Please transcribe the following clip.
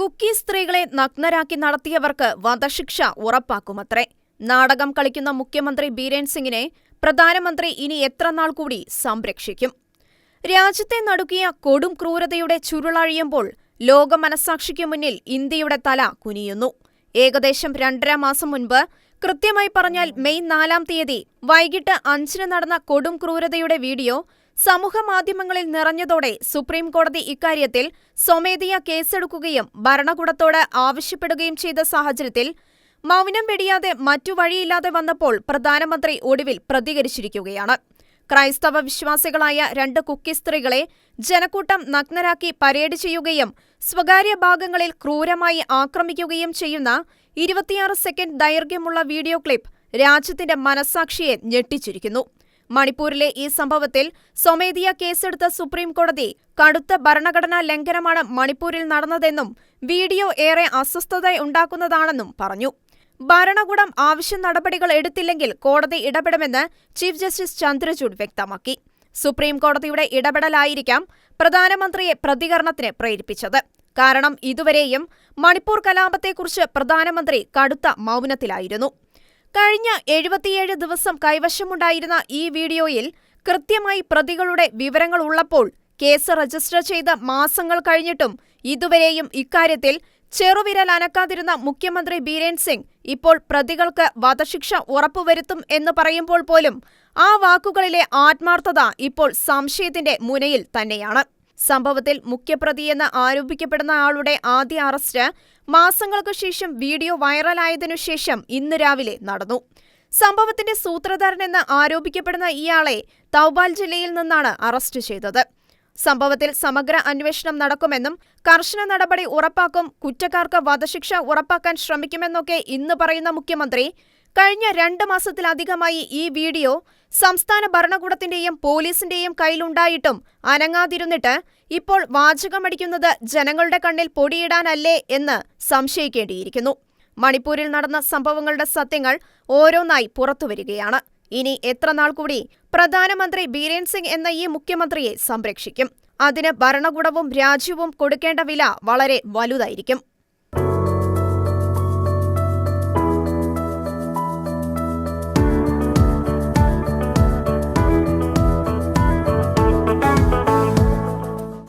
കുക്കി സ്ത്രീകളെ നഗ്നരാക്കി നടത്തിയവർക്ക് വധശിക്ഷ ഉറപ്പാക്കുമത്രേ. നാടകം കളിക്കുന്ന മുഖ്യമന്ത്രി ബീരേൻ സിംഗിനെ പ്രധാനമന്ത്രി ഇനി എത്ര നാൾ കൂടി സംരക്ഷിക്കും? രാജ്യത്തെ നടുക്കിയ കൊടും ക്രൂരതയുടെ ചുരുളഴിയുമ്പോൾ ലോക മനസാക്ഷിക്കു മുന്നിൽ ഇന്ത്യയുടെ തല കുനിയുന്നു. ഏകദേശം രണ്ടര മാസം മുൻപ് കൃത്യമായി പറഞ്ഞാൽ മെയ് നാലാം തീയതി വൈകിട്ട് അഞ്ചിന് നടന്ന കൊടും ക്രൂരതയുടെ വീഡിയോ സമൂഹമാധ്യമങ്ങളിൽ നിറഞ്ഞതോടെ സുപ്രീം കോടതി ഇക്കാര്യത്തിൽ സ്വമേധയ കേസെടുക്കുകയും ഭരണകൂടത്തോട് ആവശ്യപ്പെടുകയും ചെയ്ത സാഹചര്യത്തിൽ മൗനം വെടിയാതെ മറ്റു വഴിയില്ലാതെ വന്നപ്പോൾ പ്രധാനമന്ത്രി ഒടുവിൽ പ്രതികരിച്ചിരിക്കുകയാണ്. ക്രൈസ്തവ വിശ്വാസികളായ രണ്ട് കുക്കി സ്ത്രീകളെ ജനക്കൂട്ടം നഗ്നരാക്കി പരേഡ് ചെയ്യുകയും സ്വകാര്യ ഭാഗങ്ങളിൽ ക്രൂരമായി ആക്രമിക്കുകയും ചെയ്യുന്ന ഇരുപത്തിയാറ് സെക്കൻഡ് ദൈർഘ്യമുള്ള വീഡിയോ ക്ലിപ്പ് രാജ്യത്തിന്റെ മനസാക്ഷിയെ ഞെട്ടിച്ചിരിക്കുന്നു. മണിപ്പൂരിലെ ഈ സംഭവത്തിൽ സ്വമേധിയ കേസെടുത്ത സുപ്രീം കോടതി കടുത്ത ഭരണഘടനാ ലംഘനമാണ് മണിപ്പൂരിൽ നടന്നതെന്നും വീഡിയോ ഏറെ അസ്വസ്ഥത ഉണ്ടാക്കുന്നതാണെന്നും പറഞ്ഞു. ഭരണകൂടം ആവശ്യ നടപടികൾ എടുത്തില്ലെങ്കിൽ കോടതി ഇടപെടുമെന്ന് ചീഫ് ജസ്റ്റിസ് ചന്ദ്രചൂഡ് വ്യക്തമാക്കി. സുപ്രീം കോടതിയുടെ ഇടപെടലായിരിക്കാം പ്രധാനമന്ത്രിയെ പ്രതികരണത്തിന് പ്രേരിപ്പിച്ചത്. കാരണം ഇതുവരെയും മണിപ്പൂർ കലാപത്തെക്കുറിച്ച് പ്രധാനമന്ത്രി കടുത്ത മൗനത്തിലായിരുന്നു. കഴിഞ്ഞ എഴുപത്തിയേഴ് ദിവസം കൈവശമുണ്ടായിരുന്ന ഈ വീഡിയോയിൽ കൃത്യമായി പ്രതികളുടെ വിവരങ്ങൾ ഉള്ളപ്പോൾ കേസ് രജിസ്റ്റർ ചെയ്ത മാസങ്ങൾ കഴിഞ്ഞിട്ടും ഇതുവരെയും ഇക്കാര്യത്തിൽ ചെറുവിരൽ അനക്കാതിരുന്ന മുഖ്യമന്ത്രി ബീരേൻ സിംഗ് ഇപ്പോൾ പ്രതികൾക്ക് വധശിക്ഷ ഉറപ്പുവരുത്തും എന്ന് പറയുമ്പോൾ പോലും ആ വാക്കുകളിലെ ആത്മാർത്ഥത ഇപ്പോൾ സംശയത്തിന്റെ മുനയിൽ തന്നെയാണ്. സംഭവത്തിൽ മുഖ്യപ്രതിയെന്ന് ആരോപിക്കപ്പെടുന്ന ആളുടെ ആദ്യ അറസ്റ്റ് മാസങ്ങൾക്കു ശേഷം വീഡിയോ വൈറലായതിനു ശേഷം ഇന്ന് രാവിലെ നടന്നു. സംഭവത്തിന്റെ സൂത്രധാരനെന്ന് ആരോപിക്കപ്പെടുന്ന ഇയാളെ തൗബാൽ ജില്ലയിൽ നിന്നാണ് അറസ്റ്റ് ചെയ്തത്. സംഭവത്തിൽ സമഗ്ര അന്വേഷണം നടക്കുമെന്നും കർശന നടപടി ഉറപ്പാക്കും കുറ്റക്കാർക്ക് വധശിക്ഷ ഉറപ്പാക്കാൻ ശ്രമിക്കുമെന്നൊക്കെ ഇന്ന് പറയുന്ന മുഖ്യമന്ത്രി കഴിഞ്ഞ രണ്ട് മാസത്തിലധികമായി ഈ വീഡിയോ സംസ്ഥാന ഭരണകൂടത്തിന്റെയും പോലീസിന്റെയും കയ്യിലുണ്ടായിട്ടും അനങ്ങാതിരുന്നിട്ട് ഇപ്പോൾ വാചകമടിക്കുന്നത് ജനങ്ങളുടെ കണ്ണിൽ പൊടിയിടാനല്ലേ എന്ന് സംശയിക്കേണ്ടിയിരിക്കുന്നു. മണിപ്പൂരിൽ നടന്ന സംഭവങ്ങളുടെ സത്യങ്ങൾ ഓരോന്നായി പുറത്തുവരികയാണ് ഇനി എത്ര നാൾ കൂടി പ്രധാനമന്ത്രി ബീരേൻ സിംഗ് എന്ന ഈ മുഖ്യമന്ത്രിയെ സംരക്ഷിക്കും? അതിന് ഭരണകൂടവും രാജ്യവും കൊടുക്കേണ്ട വില വളരെ വലുതായിരിക്കും.